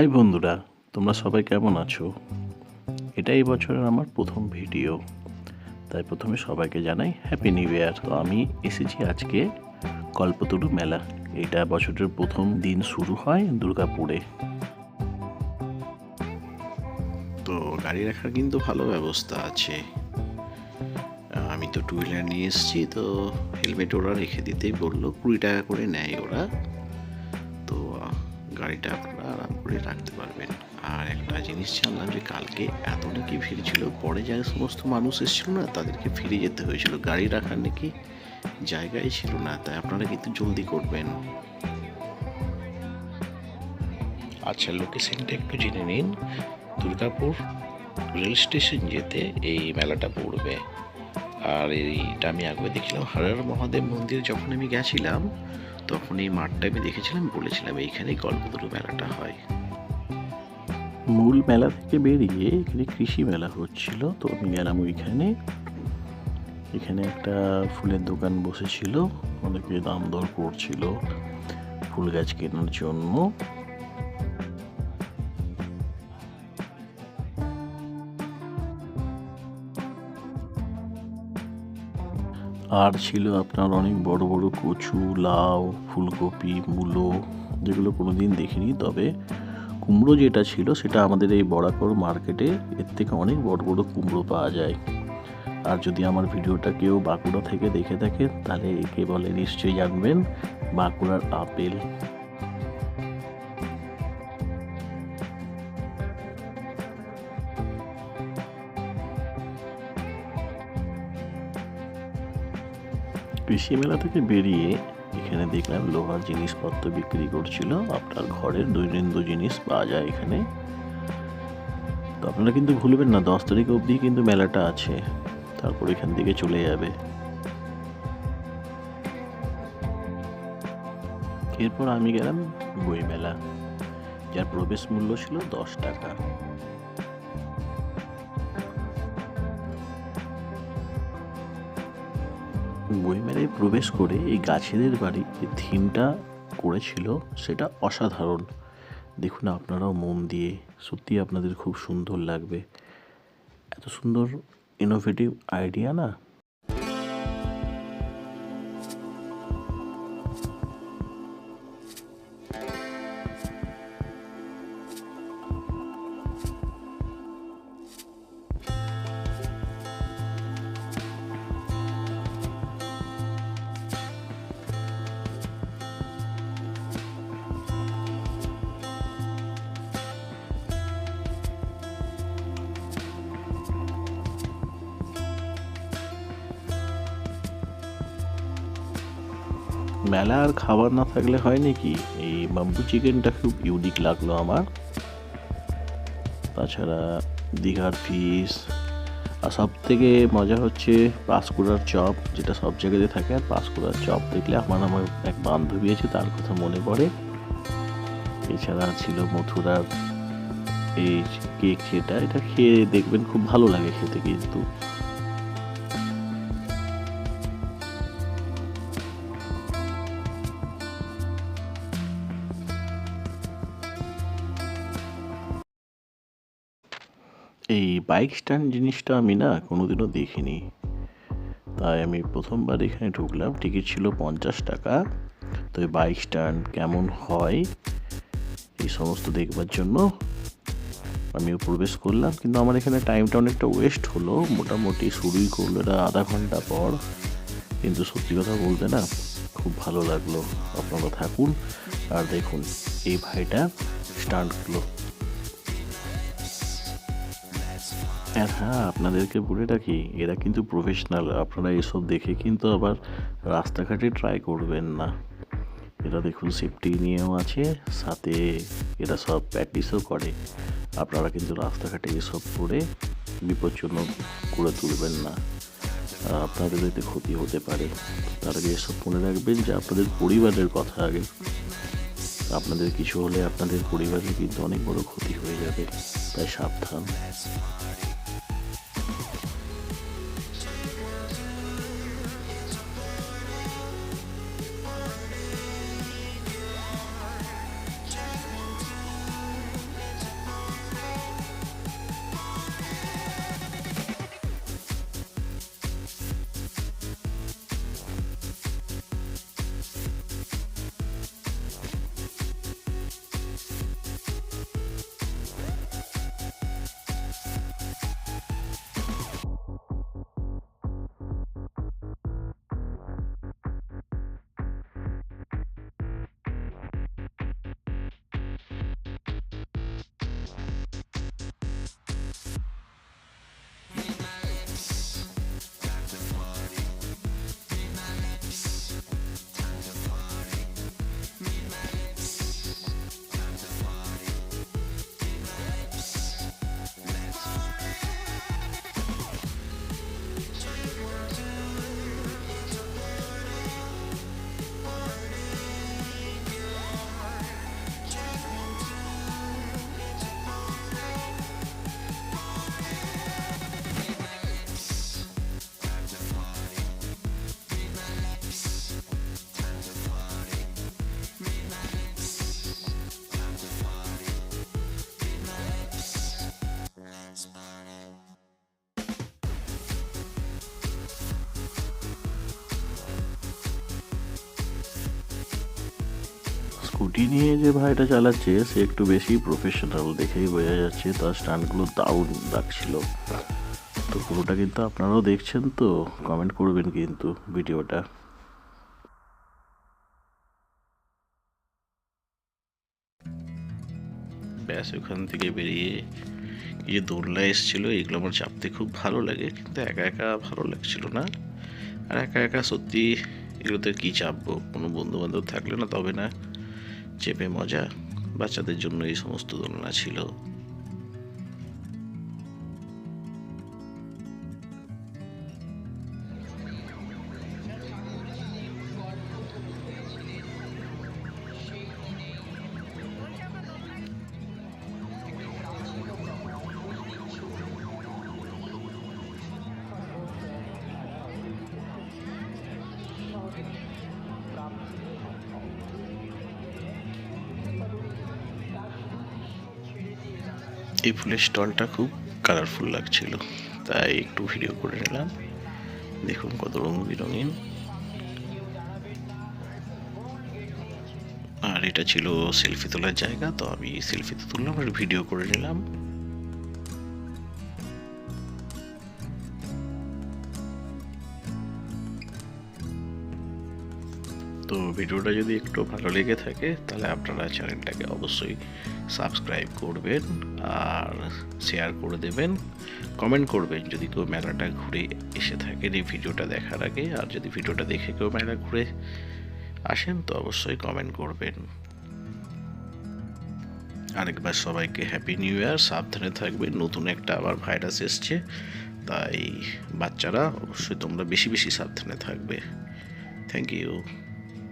High বন্ধুরা, তোমরা সবাই কেমন আছো? এটা এই বছরের আমার প্রথম ভিডিও। তাই প্রথমে সবাইকে জানাই হ্যাপি নিউ ইয়ার তো আমি এসেছি আজকে কল্পতরু মেলা। এটা বছরের প্রথম দিন শুরু হয় দুর্গাপুরে। তো গাড়ি রাখার কিন্তু ভালো ব্যবস্থা আছে। আমি তো টু হুইলার নিয়ে এসেছি, তো হেলমেট ওরা রেখে দিতেই বলল কুড়ি টাকা করে নেয় ওরা। গাড়িটা আপনারা আরাম করে রাখতে পারবেন। আর একটা জিনিস জানলাম যে কালকে এত নাকি ভিড় ছিল, পরে যে সমস্ত মানুষ এসেছিল না, তাদেরকে ফিরে যেতে হয়েছিল। গাড়ি রাখার নাকি জায়গায় ছিল না, তাই আপনারা কিন্তু জলদি করবেন। আচ্ছা লোকেশনটা একটু জেনে নিন। দুর্গাপুর রেল স্টেশন যেতে এই মেলাটা পড়বে। আর এইটা আমি আগে দেখছিলাম হরহর মহাদেব মন্দির যখন আমি গেছিলাম তখন এই মাঠটা আমি দেখেছিলাম, বলেছিলাম এইখানেই কল্পতরু মেলাটা হয়। মূল মেলা থেকে বেরিয়ে এখানে কৃষি মেলা হচ্ছিল, তো আমি গেলাম ওইখানে। এখানে একটা ফুলের দোকান বসেছিল, অনেকে দাম দর করছিল ফুল গাছ কেনার জন্য। আর ছিল আপনার অনেক বড় বড় কচু, লাউ, ফুলকপি, মূলো, যেগুলো কোনো দিন দেখিনি। তবে কুমড়ো যেটা ছিল, সেটা আমাদের এই বড়াকর মার্কেটে এর থেকে অনেক বড় বড় কুমড়ো পাওয়া যায়। আর যদি আমার ভিডিওটা কেউ বাঁকুড়া থেকে দেখে থাকে তাহলে একে বলে নিশ্চয়ই জানবেন। বাঁকুড়ার আপেল কৃষি মেলা থেকে বেরিয়ে এখানে দেখলাম লোহার জিনিসপত্র বিক্রি করছিল। আপনার ঘরের দৈনন্দিন জিনিস পাওয়া যায় এখানে। তো আপনারা কিন্তু ভুলবেন না, দশ তারিখ অবধি কিন্তু মেলাটা আছে। তারপর এখান থেকে চলে যাবে। এরপর আমি গেলাম বইমেলা, যার প্রবেশ মূল্য ছিল দশ টাকা। বইমেলায় প্রবেশ করে এই গাছেদের বাড়ি যে থিমটা করেছিল সেটা অসাধারণ। দেখুন আপনারাও মন দিয়ে সত্যি আপনাদের খুব সুন্দর লাগবে। এত সুন্দর ইনোভেটিভ আইডিয়া না? মেলা আর খাবার না থাকলে হয় নাকি এই বাম্বু চিকেনটা খুব ইউনিক লাগল আমার। তাছাড়া দীঘার ফিস আর সব থেকে মজা হচ্ছে পাঁশকুড়ার চপ, যেটা সব জায়গাতে থাকে। আর পাঁশকুড়ার চপ দেখলে আমার আমার এক বান্ধবী আছে, তার কথা মনে পড়ে। এছাড়া ছিল মথুরার এই কেক যেটা, এটা খেয়ে দেখবেন খুব ভালো লাগে খেতে কিন্তু। এই বাইক স্ট্যান্ড জিনিসটা আমি না কোনোদিনও দেখিনি। তাই আমি প্রথমবার এখানে ঢুকলাম। টিকিট ছিল পঞ্চাশ টাকা। তো এই বাইক স্ট্যান্ড কেমন হয়, এই সমস্ত দেখবার জন্য আমিও প্রবেশ করলাম। কিন্তু আমার এখানে টাইমটা অনেকটা ওয়েস্ট হলো। মোটামুটি শুরুই করল এটা আধা ঘণ্টা পর। কিন্তু সত্যি কথা বলতে না, খুব ভালো লাগল। আপনারা থাকুন। আর দেখুন, এই ভাইটা স্টান্টগুলো আর হ্যাঁ আপনাদেরকে বলে রাখি, এরা কিন্তু প্রফেশনাল আপনারা এসব দেখে কিন্তু আবার রাস্তাঘাটে ট্রাই করবেন না। এরা দেখুন সেফটি নিয়েও আছে, সাথে এরা সব প্র্যাকটিসও করে। আপনারা কিন্তু রাস্তাঘাটে এসব করে বিপজ্জনক করে তুলবেন না। আপনাদের এতে ক্ষতি হতে পারে। তার আগে এসব মনে রাখবেন যে আপনাদের পরিবারের কথা আগে। আপনাদের কিছু হলে আপনাদের পরিবারের কিন্তু অনেক বড় ক্ষতি হয়ে যাবে। তাই সাবধান। স্কুটি নিয়ে যে ভাইটা চালাচ্ছে, সে একটু বেশি প্রফেশনাল দেখেই বোঝা যাচ্ছে তার স্টান্টগুলো দারুণ লাগছিল তো পুরোটা কিন্তু আপনারাও দেখছেন তো কমেন্ট করবেন কিন্তু ভিডিওটা। ব্যাস, ওখান থেকে বেরিয়ে যে দোলনা এসেছিল, এগুলো আমার চাপতে খুব ভালো লাগে, কিন্তু একা একা ভালো লাগছিল না। আর একা একা সত্যি এগুলোতে কী চাপবো? কোনো বন্ধু বান্ধব থাকলে না, তবে না। চেপে মজা বাচ্চাদের জন্য এই সমস্ত দোলনা ছিল। এই ফুলের স্টলটা খুব কালারফুল লাগছিল। তাই একটু ভিডিও করে নিলাম। দেখুন কত রঙ বেরঙিন আর এটা ছিল সেলফি তোলার জায়গা, তো আমি সেলফি তো তুললাম আর ভিডিও করে নিলাম। তো ভিডিওটা যদি একটু ভালো লেগে থাকে, তাহলে আপনারা চ্যানেলটাকে অবশ্যই সাবস্ক্রাইব করবেন আর শেয়ার করে দেবেন, কমেন্ট করবেন যদি কেউ মেলাটা ঘুরে এসে থাকেন এই ভিডিওটা দেখার আগে। আর যদি ভিডিওটা দেখে কেউ মেলা ঘুরে আসেন, তো অবশ্যই কমেন্ট করবেন। আরেকবার সবাইকে হ্যাপি নিউ ইয়ার সাবধানে থাকবেন, নতুন একটা আবার ভাইরাস এসছে, তাই বাচ্চারা অবশ্যই তোমরা বেশি বেশি সাবধানে থাকবে। Thank you